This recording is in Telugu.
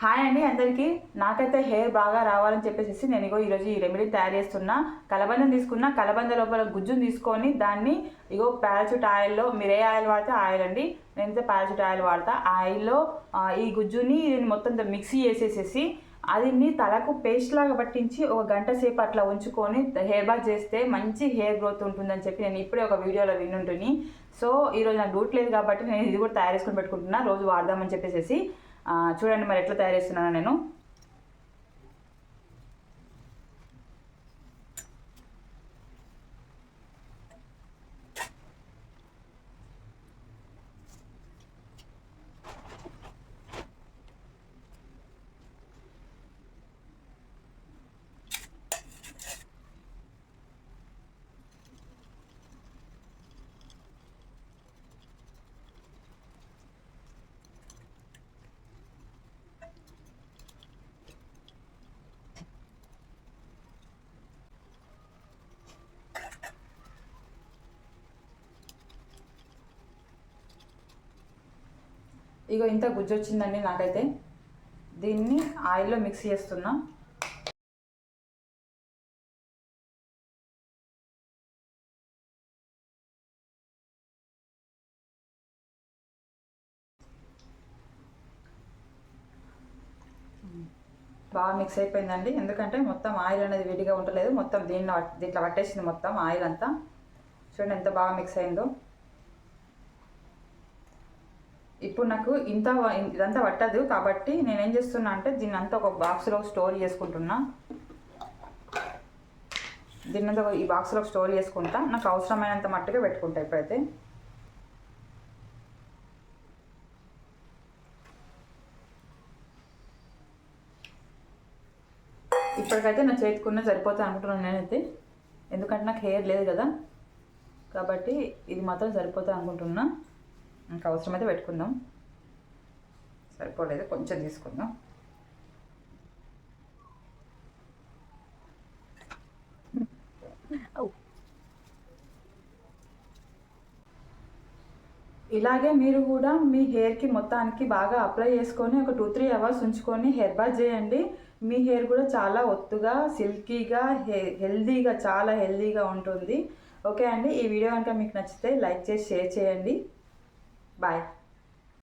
హాయ్ అండి అందరికీ. నాకైతే హెయిర్ బాగా రావాలని చెప్పేసి నేను ఇగో ఈరోజు ఈ రెమెడీ తయారు చేస్తున్నా. కలబందం తీసుకున్న. కలబంద లోపల గుజ్జును తీసుకొని దాన్ని ఇగో పారాచూట్ ఆయిల్లో మీరు ఏ ఆయిల్ వాడితే ఆయిల్ అండి. నేనైతే పారాచూట్ ఆయిల్ వాడతా. ఆయిల్లో ఈ గుజ్జుని నేను మొత్తం మిక్సీ చేసేసేసి అది తలకు పేస్ట్ లాగా పట్టించి ఒక గంట సేపు అట్లా ఉంచుకొని హెయిర్ బాత్ చేస్తే మంచి హెయిర్ గ్రోత్ ఉంటుందని చెప్పి నేను ఇప్పుడే ఒక వీడియోలో వినుంటుని. సో ఈరోజు నాకు డ్యూట్ లేదు కాబట్టి నేను ఇది కూడా తయారు చేసుకొని పెట్టుకుంటున్నా. రోజు వాడదామని చెప్పేసి చూడండి మరి ఎట్లా తయారు చేస్తున్నాను నేను. ఇగో ఇంత గుజ్జు వచ్చిందండి నాకైతే. దీన్ని ఆయిల్లో మిక్స్ చేస్తున్నా. బాగా మిక్స్ అయిపోయిందండి. ఎందుకంటే మొత్తం ఆయిల్ అనేది వేడిగా ఉండలేదు. మొత్తం దీనిలో దీంట్లో పట్టేసింది మొత్తం ఆయిల్ అంతా. చూడండి ఎంత బాగా మిక్స్ అయిందో. ఇప్పుడు నాకు ఇంత ఇదంతా పట్టదు. కాబట్టి నేను ఏం చేస్తున్నా అంటే దీన్ని అంతా ఒక బాక్స్లో స్టోర్ చేసుకుంటున్నా. దీన్ని అంతా ఈ బాక్స్లో స్టోర్ చేసుకుంటా. నాకు అవసరమైనంత మట్టుగా పెట్టుకుంటా ఇప్పుడైతే. ఇప్పటికైతే నా చేతికున్న సరిపోతుంది అనుకుంటున్నాను నేనైతే. ఎందుకంటే నాకు హెయిర్ లేదు కదా. కాబట్టి ఇది మాత్రం సరిపోతుంది అనుకుంటున్నా. ఇంకా అవసరమైతే పెట్టుకుందాం. సరిపోలేదు కొంచెం తీసుకుందాం. ఇలాగే మీరు కూడా మీ హెయిర్కి మొత్తానికి బాగా అప్లై చేసుకొని ఒక టూ త్రీ అవర్స్ ఉంచుకొని హెయిర్ బాత్ చేయండి. మీ హెయిర్ కూడా చాలా ఒత్తుగా సిల్కీగా హె హెల్దీగా చాలా హెల్దీగా ఉంటుంది. ఓకే అండి ఈ వీడియో కనుక మీకు నచ్చితే లైక్ చేసి షేర్ చేయండి. Bye.